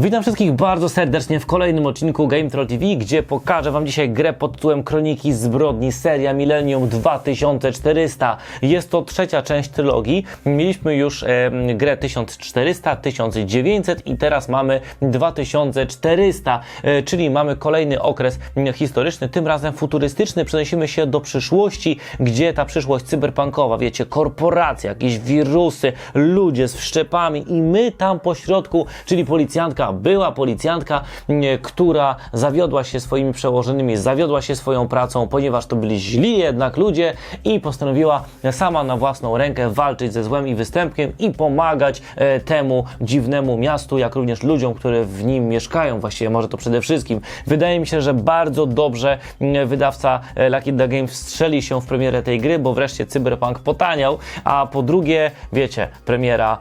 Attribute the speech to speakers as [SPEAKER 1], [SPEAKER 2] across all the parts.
[SPEAKER 1] Witam wszystkich bardzo serdecznie w kolejnym odcinku Game Troll TV, gdzie pokażę Wam dzisiaj grę pod tytułem Kroniki Zbrodni, seria Millennium 2400. Jest to trzecia część trylogii. Mieliśmy już e, grę 1400, 1900 i teraz mamy 2400, e, czyli mamy kolejny okres historyczny, tym razem futurystyczny. Przenosimy się do przyszłości, gdzie ta przyszłość cyberpunkowa, wiecie, korporacje, jakieś wirusy, ludzie z wszczepami i my tam po środku, czyli policjantka, była policjantka, nie, która zawiodła się swoimi przełożonymi, zawiodła się swoją pracą, ponieważ to byli źli jednak ludzie i postanowiła sama na własną rękę walczyć ze złem i występkiem i pomagać e, temu dziwnemu miastu, jak również ludziom, które w nim mieszkają. Właściwie może to przede wszystkim. Wydaje mi się, że bardzo dobrze mm, wydawca e, Lucky The Game wstrzeli się w premierę tej gry, bo wreszcie Cyberpunk potaniał, a po drugie, wiecie, premiera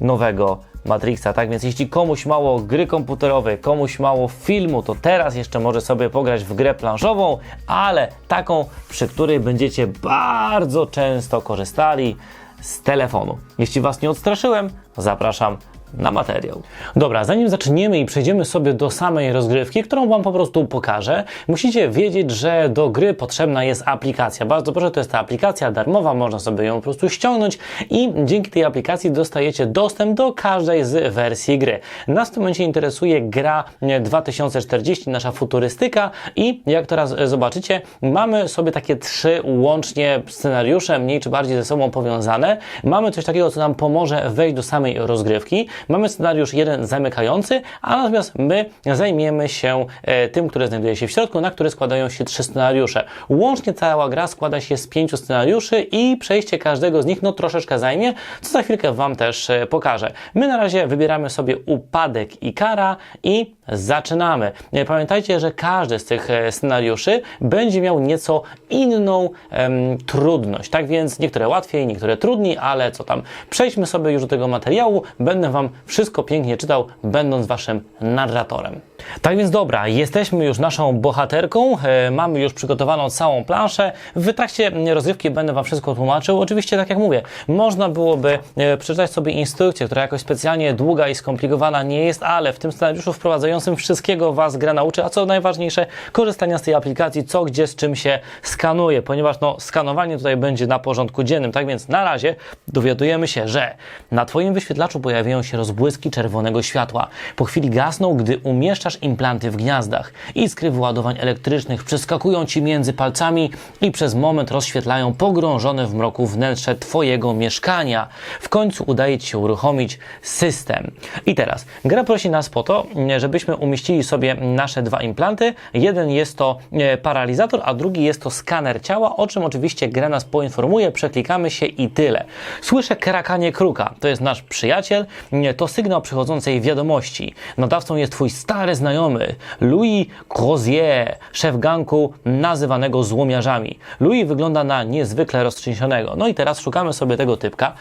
[SPEAKER 1] nowego Matrixa, tak więc jeśli komuś mało gry komputerowej, komuś mało filmu, to teraz jeszcze może sobie pograć w grę planszową, ale taką, przy której będziecie bardzo często korzystali z telefonu. Jeśli Was nie odstraszyłem, zapraszam na materiał. Dobra, zanim zaczniemy i przejdziemy sobie do samej rozgrywki, którą Wam po prostu pokażę, musicie wiedzieć, że do gry potrzebna jest aplikacja. Bardzo proszę, to jest ta aplikacja darmowa, można sobie ją po prostu ściągnąć i dzięki tej aplikacji dostajecie dostęp do każdej z wersji gry. Nas w tym momencie interesuje gra 2040, nasza futurystyka i jak teraz zobaczycie, mamy sobie takie trzy łącznie scenariusze, mniej czy bardziej ze sobą powiązane. Mamy coś takiego, co nam pomoże wejść do samej rozgrywki. Mamy scenariusz jeden zamykający, a natomiast my zajmiemy się e, tym, który znajduje się w środku, na który składają się trzy scenariusze. Łącznie cała gra składa się z pięciu scenariuszy i przejście każdego z nich no troszeczkę zajmie, co za chwilkę Wam też e, pokażę. My na razie wybieramy sobie upadek i kara i zaczynamy. E, Pamiętajcie, że każdy z tych e, scenariuszy będzie miał nieco inną em, trudność. Tak więc niektóre łatwiej, niektóre trudniej, ale co tam. Przejdźmy sobie już do tego materiału. Będę Wam wszystko pięknie czytał, będąc Waszym narratorem. Tak więc dobra, jesteśmy już naszą bohaterką, e, mamy już przygotowaną całą planszę. W trakcie rozrywki będę Wam wszystko tłumaczył. Oczywiście, tak jak mówię, można byłoby e, przeczytać sobie instrukcję, która jakoś specjalnie długa i skomplikowana nie jest, ale w tym scenariuszu wprowadzającym wszystkiego Was gra nauczy, a co najważniejsze, korzystania z tej aplikacji, co gdzie z czym się skanuje, ponieważ no, skanowanie tutaj będzie na porządku dziennym. Tak więc na razie dowiadujemy się, że na Twoim wyświetlaczu pojawiają się rozbłyski czerwonego światła. Po chwili gasną, gdy umieszczasz implanty w gniazdach. Iskry wyładowań elektrycznych przeskakują Ci między palcami i przez moment rozświetlają pogrążone w mroku wnętrze Twojego mieszkania. W końcu udaje Ci się uruchomić system. I teraz, gra prosi nas po to, żebyśmy umieścili sobie nasze dwa implanty. Jeden jest to e, paralizator, a drugi jest to skaner ciała, o czym oczywiście gra nas poinformuje, przeklikamy się i tyle. Słyszę krakanie kruka, to jest nasz przyjaciel, Nie, to sygnał przychodzącej wiadomości. Nadawcą jest Twój stary znajomy, Louis Crozier, szef ganku nazywanego złomiarzami. Louis wygląda na niezwykle roztrzęsionego. No i teraz szukamy sobie tego typka,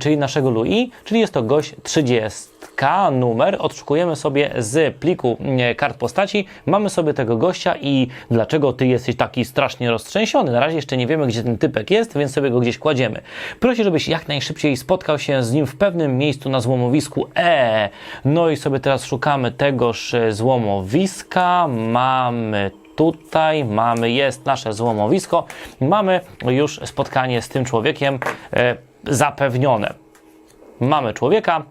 [SPEAKER 1] czyli naszego Louis, czyli jest to gość 30 numer, odszukujemy sobie z pliku kart postaci, mamy sobie tego gościa i dlaczego ty jesteś taki strasznie roztrzęsiony? Na razie jeszcze nie wiemy, gdzie ten typek jest, więc sobie go gdzieś kładziemy. Prosi, żebyś jak najszybciej spotkał się z nim w pewnym miejscu na złomowisku E. No i sobie teraz szukamy tegoż e, złomowiska. Mamy tutaj mamy, jest nasze złomowisko. Mamy już spotkanie z tym człowiekiem e, zapewnione. Mamy człowieka,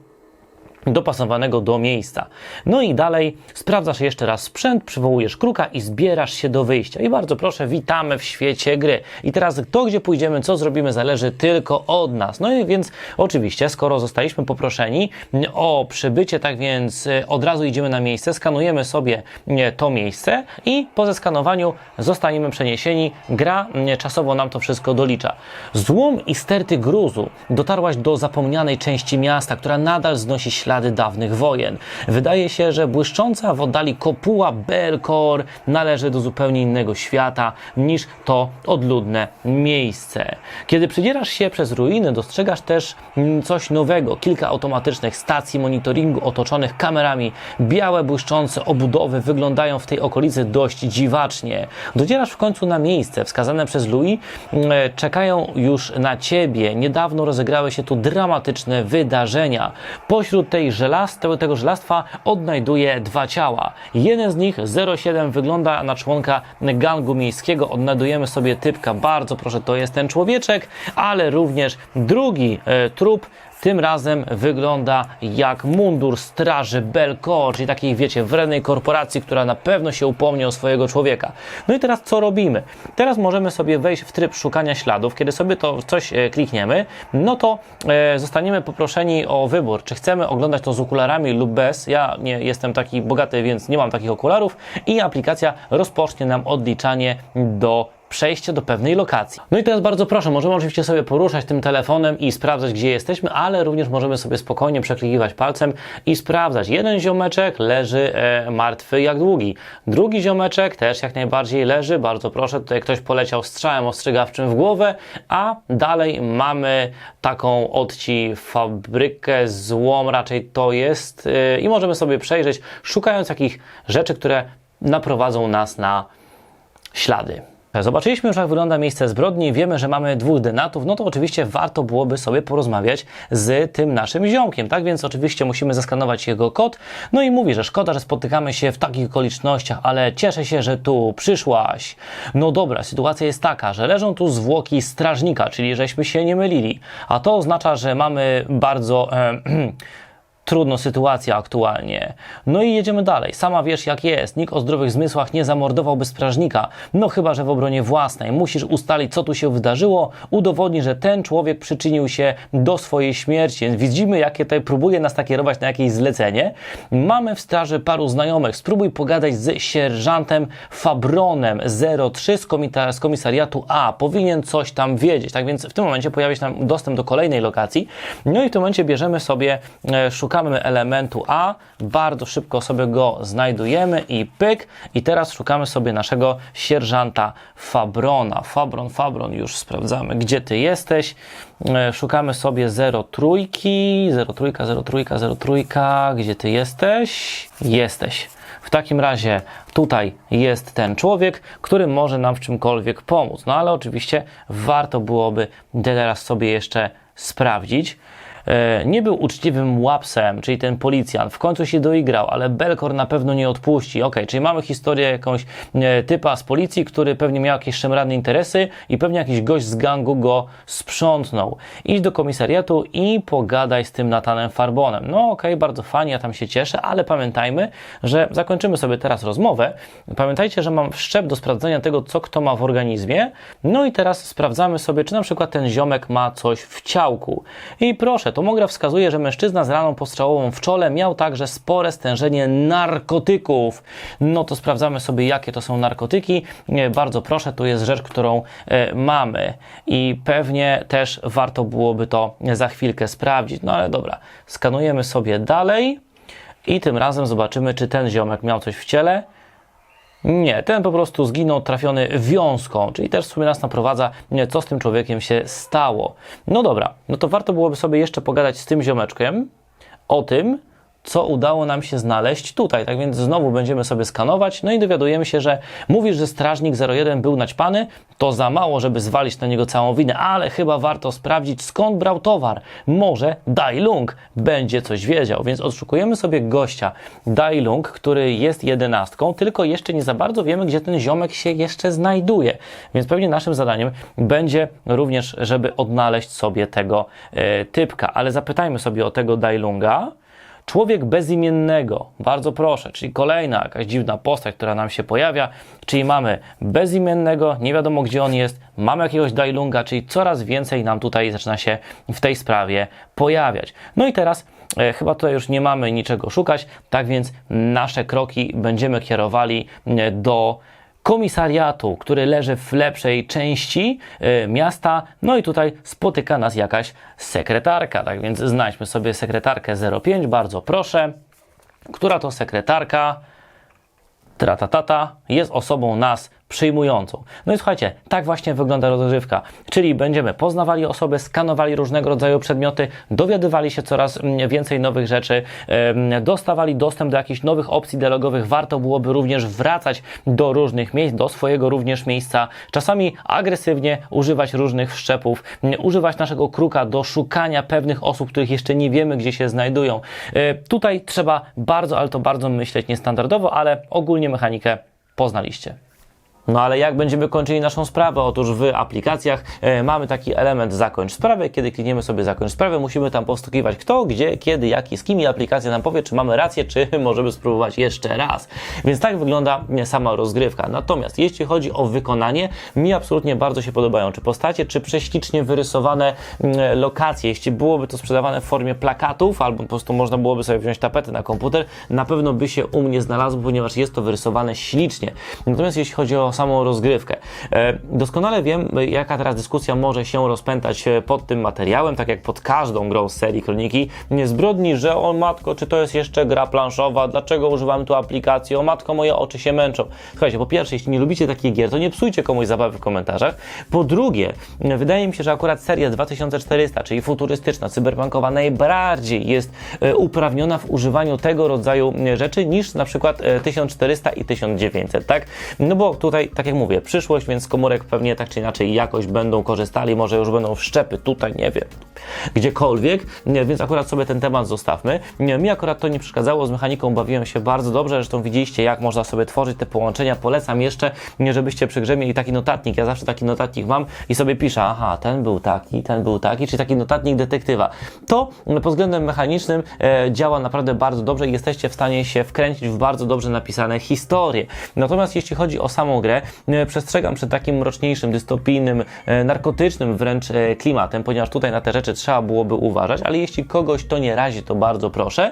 [SPEAKER 1] dopasowanego do miejsca. No i dalej sprawdzasz jeszcze raz sprzęt, przywołujesz kruka i zbierasz się do wyjścia. I bardzo proszę, witamy w świecie gry. I teraz to, gdzie pójdziemy, co zrobimy, zależy tylko od nas. No i więc oczywiście, skoro zostaliśmy poproszeni o przybycie, tak więc e, od razu idziemy na miejsce, skanujemy sobie e, to miejsce i po zeskanowaniu zostaniemy przeniesieni. Gra e, czasowo nam to wszystko dolicza. Złom i sterty gruzu dotarłaś do zapomnianej części miasta, która nadal znosi ślady dawnych wojen. Wydaje się, że błyszcząca w oddali kopuła Belkor należy do zupełnie innego świata niż to odludne miejsce. Kiedy przedzierasz się przez ruiny, dostrzegasz też mm, coś nowego. Kilka automatycznych stacji monitoringu otoczonych kamerami. Białe, błyszczące obudowy wyglądają w tej okolicy dość dziwacznie. Docierasz w końcu na miejsce wskazane przez Louis. Mm, Czekają już na ciebie. Niedawno rozegrały się tu dramatyczne wydarzenia. Pośród tej tej żelaz, tego, tego żelastwa odnajduje dwa ciała. Jeden z nich, 07, wygląda na członka gangu miejskiego. Odnajdujemy sobie typka, bardzo proszę, to jest ten człowieczek, ale również drugi e, trup tym razem wygląda jak mundur straży Belcor, czyli takiej, wiecie, wrednej korporacji, która na pewno się upomni o swojego człowieka. No i teraz co robimy? Teraz możemy sobie wejść w tryb szukania śladów. Kiedy sobie to coś e, klikniemy, no to e, zostaniemy poproszeni o wybór, czy chcemy oglądać to z okularami lub bez. Ja nie jestem taki bogaty, więc nie mam takich okularów i aplikacja rozpocznie nam odliczanie do przejście do pewnej lokacji. No i teraz bardzo proszę, możemy oczywiście sobie poruszać tym telefonem i sprawdzać, gdzie jesteśmy, ale również możemy sobie spokojnie przeklikiwać palcem i sprawdzać. Jeden ziomeczek leży e, martwy jak długi. Drugi ziomeczek też jak najbardziej leży. Bardzo proszę, tutaj ktoś poleciał strzałem ostrzegawczym w głowę, a dalej mamy taką odci fabrykę, złom raczej to jest e, i możemy sobie przejrzeć, szukając takich rzeczy, które naprowadzą nas na ślady. Zobaczyliśmy już, jak wygląda miejsce zbrodni, wiemy, że mamy dwóch denatów, no to oczywiście warto byłoby sobie porozmawiać z tym naszym ziomkiem, tak? Więc oczywiście musimy zaskanować jego kod. No i mówi, że szkoda, że spotykamy się w takich okolicznościach, ale cieszę się, że tu przyszłaś. No dobra, sytuacja jest taka, że leżą tu zwłoki strażnika, czyli żeśmy się nie mylili, a to oznacza, że mamy bardzo... E, trudna sytuacja aktualnie. No i jedziemy dalej. Sama wiesz jak jest. Nikt o zdrowych zmysłach nie zamordowałby strażnika. No chyba, że w obronie własnej. Musisz ustalić, co tu się wydarzyło, udowodnić, że ten człowiek przyczynił się do swojej śmierci. Widzimy, jakie tutaj próbuje nas nakierować na jakieś zlecenie. Mamy w straży paru znajomych. Spróbuj pogadać z sierżantem Fabronem 03 z, komita- z komisariatu A. Powinien coś tam wiedzieć. Tak więc w tym momencie pojawia się nam dostęp do kolejnej lokacji. No i w tym momencie bierzemy sobie, e, elementu A, bardzo szybko sobie go znajdujemy i pyk. I teraz szukamy sobie naszego sierżanta Fabrona. Fabron, Fabron, już sprawdzamy, gdzie ty jesteś. E, Szukamy sobie 03, 03, 03, 03, gdzie ty jesteś? Jesteś. W takim razie tutaj jest ten człowiek, który może nam w czymkolwiek pomóc. No ale oczywiście warto byłoby teraz sobie jeszcze sprawdzić. E, Nie był uczciwym łapsem, czyli ten policjant. W końcu się doigrał, ale Belkor na pewno nie odpuści. Ok, czyli mamy historię jakąś e, typa z policji, który pewnie miał jakieś szemrane interesy i pewnie jakiś gość z gangu go sprzątnął. Idź do komisariatu i pogadaj z tym Natanem Farbonem. No ok, bardzo fajnie, ja tam się cieszę, ale pamiętajmy, że zakończymy sobie teraz rozmowę. Pamiętajcie, że mam wszczep do sprawdzenia tego, co kto ma w organizmie. No i teraz sprawdzamy sobie, czy na przykład ten ziomek ma coś w ciałku. I proszę, tomograf wskazuje, że mężczyzna z raną postrzałową w czole miał także spore stężenie narkotyków. No to sprawdzamy sobie, jakie to są narkotyki. Nie, Bardzo proszę, tu jest rzecz, którą e, mamy i pewnie też warto byłoby to za chwilkę sprawdzić. No ale dobra, skanujemy sobie dalej i tym razem zobaczymy, czy ten ziomek miał coś w ciele. Nie, ten po prostu zginął trafiony wiązką, czyli też sobie nas naprowadza, co z tym człowiekiem się stało. No dobra, no to warto byłoby sobie jeszcze pogadać z tym ziomeczkiem o tym, co udało nam się znaleźć tutaj. Tak więc znowu będziemy sobie skanować, no i dowiadujemy się, że mówisz, że strażnik 01 był naćpany, to za mało, żeby zwalić na niego całą winę, ale chyba warto sprawdzić, skąd brał towar. Może Dai Lung będzie coś wiedział, więc odszukujemy sobie gościa Dai Lung, który jest jedenastką, tylko jeszcze nie za bardzo wiemy, gdzie ten ziomek się jeszcze znajduje. Więc pewnie naszym zadaniem będzie również, żeby odnaleźć sobie tego e, typka. Ale zapytajmy sobie o tego Dai Lunga. Człowiek bezimiennego, bardzo proszę, czyli kolejna jakaś dziwna postać, która nam się pojawia, czyli mamy bezimiennego, nie wiadomo gdzie on jest, mamy jakiegoś Dailunga, czyli coraz więcej nam tutaj zaczyna się w tej sprawie pojawiać. No i teraz e, chyba tutaj już nie mamy niczego szukać, tak więc nasze kroki będziemy kierowali e, do komisariatu, który leży w lepszej części y, miasta. No i tutaj spotyka nas jakaś sekretarka. Tak więc znajdźmy sobie sekretarkę 05, bardzo proszę. Która to sekretarka? Tratatata jest osobą nas przyjmującą. No i słuchajcie, tak właśnie wygląda rozgrywka, czyli będziemy poznawali osoby, skanowali różnego rodzaju przedmioty, dowiadywali się coraz mm, więcej nowych rzeczy, dostawali dostęp do jakichś nowych opcji dialogowych. Warto byłoby również wracać do różnych miejsc, do swojego również miejsca, czasami agresywnie używać różnych wszczepów, m, używać naszego kruka do szukania pewnych osób, których jeszcze nie wiemy, gdzie się znajdują. E, Tutaj trzeba bardzo, ale to bardzo myśleć niestandardowo, ale ogólnie mechanikę poznaliście. No ale jak będziemy kończyli naszą sprawę? Otóż w aplikacjach e, mamy taki element zakończ sprawę. Kiedy klikniemy sobie zakończ sprawę, musimy tam postukiwać kto, gdzie, kiedy, jak i z kim i aplikacja nam powie, czy mamy rację, czy możemy spróbować jeszcze raz. Więc tak wygląda sama rozgrywka. Natomiast jeśli chodzi o wykonanie, mi absolutnie bardzo się podobają. Czy postacie, czy prześlicznie wyrysowane mm, lokacje. Jeśli byłoby to sprzedawane w formie plakatów, albo po prostu można byłoby sobie wziąć tapetę na komputer, na pewno by się u mnie znalazło, ponieważ jest to wyrysowane ślicznie. Natomiast jeśli chodzi o samą rozgrywkę, e, doskonale wiem, jaka teraz dyskusja może się rozpętać e, pod tym materiałem, tak jak pod każdą grą z serii Kroniki Zbrodni, że o matko, czy to jest jeszcze gra planszowa, dlaczego używamy tu aplikacji, o matko, moje oczy się męczą. Słuchajcie, po pierwsze, jeśli nie lubicie takich gier, to nie psujcie komuś zabawy w komentarzach. Po drugie, wydaje mi się, że akurat seria 2400, czyli futurystyczna, cyberpunkowa, najbardziej jest e, uprawniona w używaniu tego rodzaju rzeczy niż na przykład e, 1400 i 1900, tak? No bo tutaj, tak jak mówię, przyszłość, więc z komórek pewnie tak czy inaczej jakoś będą korzystali, może już będą wszczepy tutaj, nie wiem, gdziekolwiek, nie, więc akurat sobie ten temat zostawmy. Nie, Mi akurat to nie przeszkadzało, z mechaniką bawiłem się bardzo dobrze, zresztą widzieliście, jak można sobie tworzyć te połączenia. Polecam jeszcze, nie, żebyście przy grze mieli taki notatnik. Ja zawsze taki notatnik mam i sobie piszę, aha, ten był taki, ten był taki, czyli taki notatnik detektywa. To pod względem mechanicznym e, działa naprawdę bardzo dobrze i jesteście w stanie się wkręcić w bardzo dobrze napisane historie. Natomiast jeśli chodzi o samą grę, e, przestrzegam przed takim mroczniejszym, dystopijnym, e, narkotycznym wręcz e, klimatem, ponieważ tutaj na te rzeczy trzeba byłoby uważać, ale jeśli kogoś to nie razi, to bardzo proszę.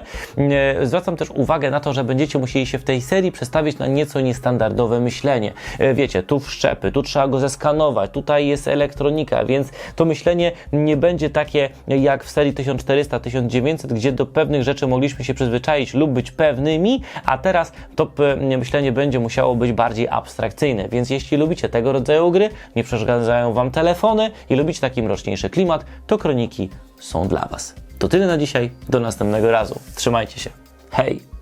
[SPEAKER 1] Zwracam też uwagę na to, że będziecie musieli się w tej serii przestawić na nieco niestandardowe myślenie. Wiecie, tu wszczepy, tu trzeba go zeskanować, tutaj jest elektronika, więc to myślenie nie będzie takie jak w serii 1400-1900, gdzie do pewnych rzeczy mogliśmy się przyzwyczaić lub być pewnymi, a teraz to myślenie będzie musiało być bardziej abstrakcyjne. Więc jeśli lubicie tego rodzaju gry, nie przeszkadzają Wam telefony i lubicie taki mroczniejszy klimat, to kroniki są dla Was. To tyle na dzisiaj, do następnego razu. Trzymajcie się. Hej!